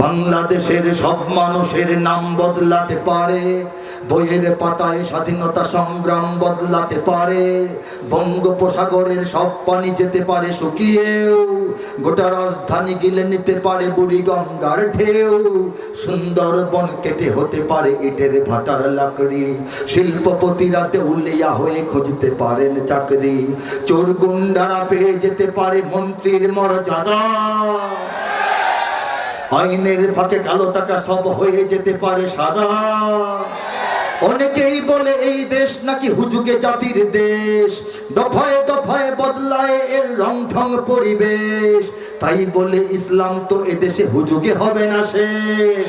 বাংলাদেশের সব মানুষের নাম বদলাতে পারে, বইয়ের পাতায় স্বাধীনতা সংগ্রাম বদলাতে পারে, বঙ্গোপসাগরের সব পানি যেতে পারে শুকিয়েও, গোটা রাজধানী গিলে নিতে পারে বুড়ি গঙ্গার ঢেউ, সুন্দরবন কেটে হতে পারে ইটের ভাটার লাকড়ি, শিল্পপতিরা দেউলিয়া হয়ে খুঁজতে পারেন চাকরি, চোর গুন্ডারা পেয়ে যেতে পারে মন্ত্রীর মর্যাদা। আইনের ফাঁকে কালো টাকা সব হয়ে যেতে পারে সাদা। অনেকেই বলে এই দেশ নাকি হুজুগে জাতির দেশ। দফায় দফায় বদলায় এর রং ঢং পরিবেশ। তাই বলে ইসলাম তো এদেশে হুজুগে হবে না শেষ।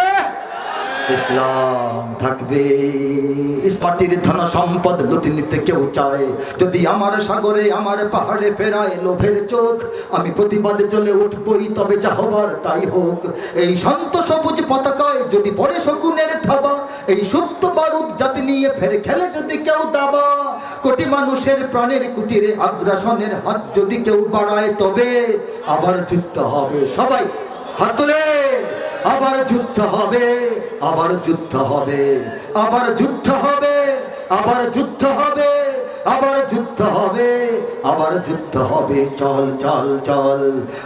ইসলাম থাকবে। ইস্পাটির ধন সম্পদ লুটি নিতে কেউ চায়। যদি আমার সাগরে, আমার পাহাড়ে ফেরায় লোভের চোখ, আমি প্রতিবাদে চলে উঠবই, তবে যা হবার তাই হোক। এই সন্ত সবুজ পতাকায় যদি পড়ে শকুনের থাবা, এই সুপ্ত বারুদ জাতি নিয়ে ফের খেলে যদি কেউ দাবা। কোটি মানুষের প্রাণের কুটিরে আগ্রাসনের হাত যদি কেউ বাড়ায়, তবে আবার যুদ্ধ হবে। সবাই হাত তোলে। আবার যুদ্ধ হবে, আবার যুদ্ধ হবে, আবার যুদ্ধ হবে, আবার যুদ্ধ হবে, আবার যুদ্ধ হবে, আবার যুদ্ধ হবে। চল চল চল।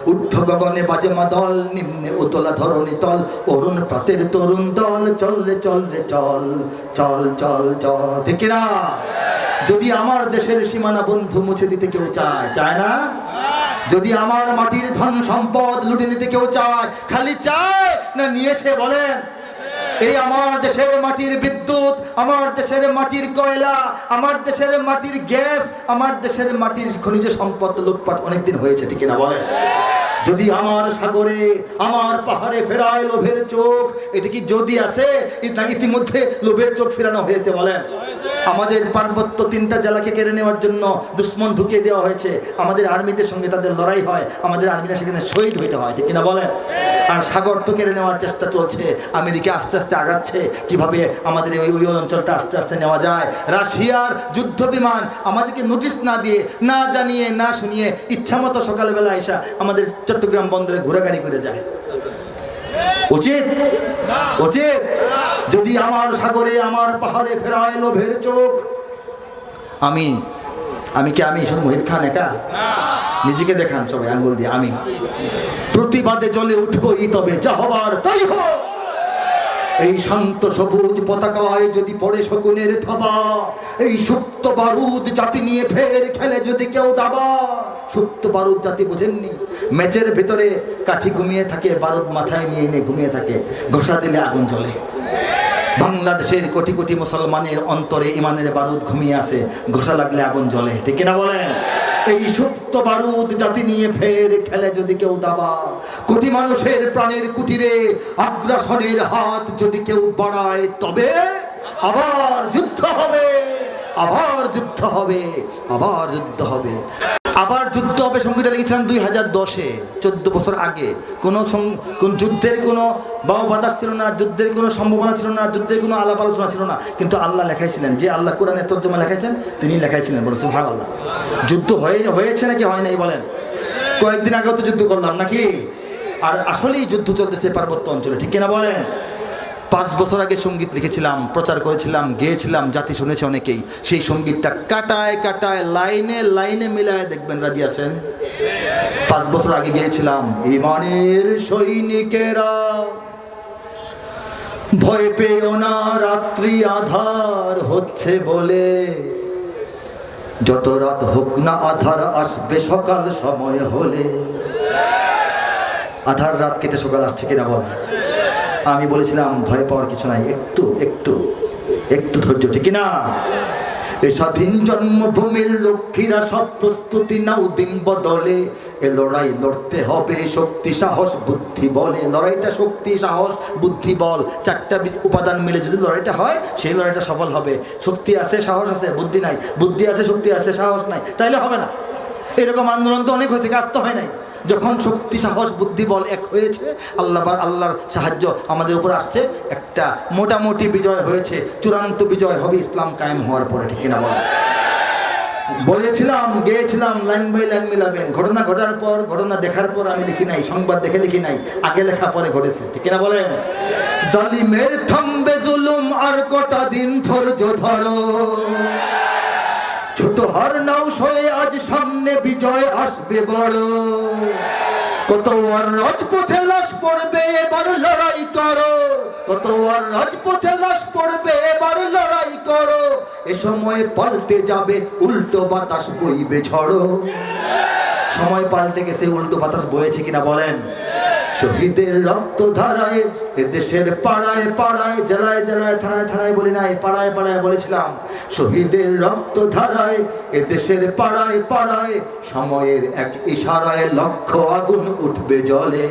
উর্ধ গগনে, বাজে মাদল নিম্নে উতলা ধরণী তল, অরুণ প্রাতের তরুণ দল চললে চললে চল চল চল চল ঠিক না যদি আমার দেশের সীমানা বন্ধু মুছে দিতে কেউ চায় চায় না? যদি আমার মাটির ধন সম্পদ লুটে নিতে কেউ চায়, খালি চায়! না নিয়েছে বলেন। এই আমার দেশের মাটির বিদ্যুৎ, আমার দেশের মাটির কয়লা, আমার দেশের মাটির গ্যাস, আমার দেশের মাটির খনিজ সম্পদ লুটপাট অনেকদিন হয়েছে, ঠিক না বলেন? যদি আমার সাগরে, আমার পাহাড়ে ফেরায় লোভের চোখ, এটা কি যদি আছে? ইতিমধ্যে লোভের চোখ ফেরানো হয়েছে বলেন? আমাদের পার্বত্য তিনটা জেলাকে কেড়ে নেওয়ার জন্য দুশ্মন ঢুকিয়ে দেওয়া হয়েছে। আমাদের আর্মিদের সঙ্গে তাদের লড়াই হয়, আমাদের আর্মিরা সেখানে শহীদ হইতে হয়, ঠিক কিনা বলেন? আর সাগর তো কেড়ে নেওয়ার চেষ্টা চলছে। আমেরিকা আস্তে আস্তে আগাচ্ছে। কীভাবে আমাদের ওই ওই অঞ্চলটা আস্তে আস্তে নেওয়া যায়? রাশিয়ার যুদ্ধ বিমান আমাদেরকে নোটিশ না দিয়ে না জানিয়ে না শুনিয়ে ইচ্ছামতো সকালবেলা এসা আমাদের চট্টগ্রাম বন্দরে ঘোরাগাড়ি করে যায়। উচিত? উচিত? যদি আমার সাগরে আমার পাহাড়ে ফেরায় লোভের চোখ আমি আমি কি আমি শুধু মহিব খান একা? নিজেকে দেখান সবাই আঙ্গুল দিয়ে আমি। প্রতিবাদে জ্বলে উঠবই তবে যা হবার তাই হোক। এই শান্ত সবুজ পতাকায় যদি পড়ে শকুনের থাবা, এই সুপ্ত বারুদ জাতি নিয়ে ফের খেলে যদি কেউ দাবা। সুপ্ত বারুদ জাতি বোঝেননি, ম্যাচের ভেতরে কাঠি ঘুমিয়ে থাকে, বারুদ মাথায় নিয়ে নিয়ে ঘুমিয়ে থাকে, ঘষা দিলে আগুন জ্বলে। বাংলাদেশের কোটি কোটি মুসলমানের অন্তরে ইমানের বারুদ ঘুমিয়ে আসে, ঘষা লাগলে আগুন জ্বলে, ঠিক না বলেন? এই সত্য বারুদ জাতি নিয়ে ফের খেলে যদি কেউ দাবা। কোটি মানুষের প্রাণের কুটিরে আগ্রাসনের হাত যদি কেউ বাড়ায়, তবে আবার যুদ্ধ হবে, আবার যুদ্ধ হবে, আবার যুদ্ধ হবে। আবার যুদ্ধ হবে সংবিধান লিখেছিলাম দুই হাজার দশে, চোদ্দ বছর আগে। কোনো কোন যুদ্ধের কোনো বাউ বাতাস ছিল না, যুদ্ধের কোনো সম্ভাবনা ছিল না, যুদ্ধের কোনো আলাপ আলোচনা ছিল না। কিন্তু আল্লাহ লেখাইছিলেন, যে আল্লাহ কোরআনের তর্জমা লেখাইছেন তিনি লেখাইছিলেন। বলেছেন ভাগ আল্লাহ যুদ্ধ হয়ে হয়েছে নাকি হয় নাই বলেন? কয়েকদিন আগেও তো যুদ্ধ করলাম নাকি? আর আসলেই যুদ্ধ চলতেছে পার্বত্য অঞ্চলে, ঠিক কিনা বলেন? পাঁচ বছর আগে সংগীত লিখেছিলাম, প্রচার করেছিলাম, গেয়েছিলাম, জাতি শুনেছে অনেকেই। সেই সঙ্গীতটা কাটায় কাটায়, লাইনে লাইনে মিলায় দেখবেন, রাজি আছেন? পাঁচ বছর আগে গিয়েছিলাম, ইমানের সৈনিকেরা। ভয় পেও না, রাত্রি আধার হচ্ছে বলে। যত রাত হোক না, আধার আসবে সকাল সময় হলে। আধার রাত কেটে সকাল আসছে কিনা বলা আমি বলেছিলাম, ভয় পাওয়ার কিছু নাই। একটু একটু একটু ধৈর্য, ঠিক না এ স্বাধীন জন্মভূমির লক্ষ্মীরা সব প্রস্তুতি নাও, দিন বদলে। এ লড়াই লড়তে হবে, শক্তি, সাহস, বুদ্ধি, বলে। লড়াইটা শক্তি, সাহস, বুদ্ধি, বল। চারটা উপাদান মিলে যদি লড়াইটা হয়, সেই লড়াইটা সফল হবে। শক্তি আছে, সাহস আছে, বুদ্ধি নাই। বুদ্ধি আছে, শক্তি আছে, সাহস নাই, তাইলে হবে না। এরকম আন্দোলন তো অনেক হয়েছে, কাজ তো হয় নাই। যখন শক্তি, সাহস, বুদ্ধি, বল এক হয়েছে, আল্লাহ আল্লাহর সাহায্য আমাদের উপর আসছে, একটা মোটামুটি বিজয় হয়েছে, চূড়ান্ত বিজয় হবে, ইসলাম কায়েম হওয়ার পরে, ঠিক কিনা বল? বলেছিলাম, গিয়েছিলাম, লাইন বাই লাইন মিলাবেন। ঘটনা ঘটার পর, ঘটনা দেখার পর আমি লিখি নাই, সংবাদ দেখে লিখি নাই, আগে লেখা পরে ঘটেছে, ঠিক কিনা বলেন? জালিমের থামবে জুলুম, আর কটা দিন ধৈর্য ধরো। নাও সয়ে আজ সামনে বিজয় আসবে বড়। কত আর রাজপথে লাশ পড়বে, এবার লড়াই করো। কত আর রাজপথে লাশ পড়বে, এবার লড়াই করো। এ সময় পাল্টে যাবে, উল্টো বাতাস বইবে ঝড়ো। সময় পাল্টে গেছে, উল্টো বাতাস বয়েছে কিনা বলেন। শহীদের রক্ত ধারায়, এ দেশের পাড়ায় পাড়ায়, জেলায় জেলায়, থানায় থানায় বলি নাই, পাড়ায় পাড়ায় বলেছিলাম। শহীদের রক্ত ধারায়, এ দেশের পাড়ায় পাড়ায়, সময়ের এক ইশারায় লক্ষ আগুন উঠবে জলে।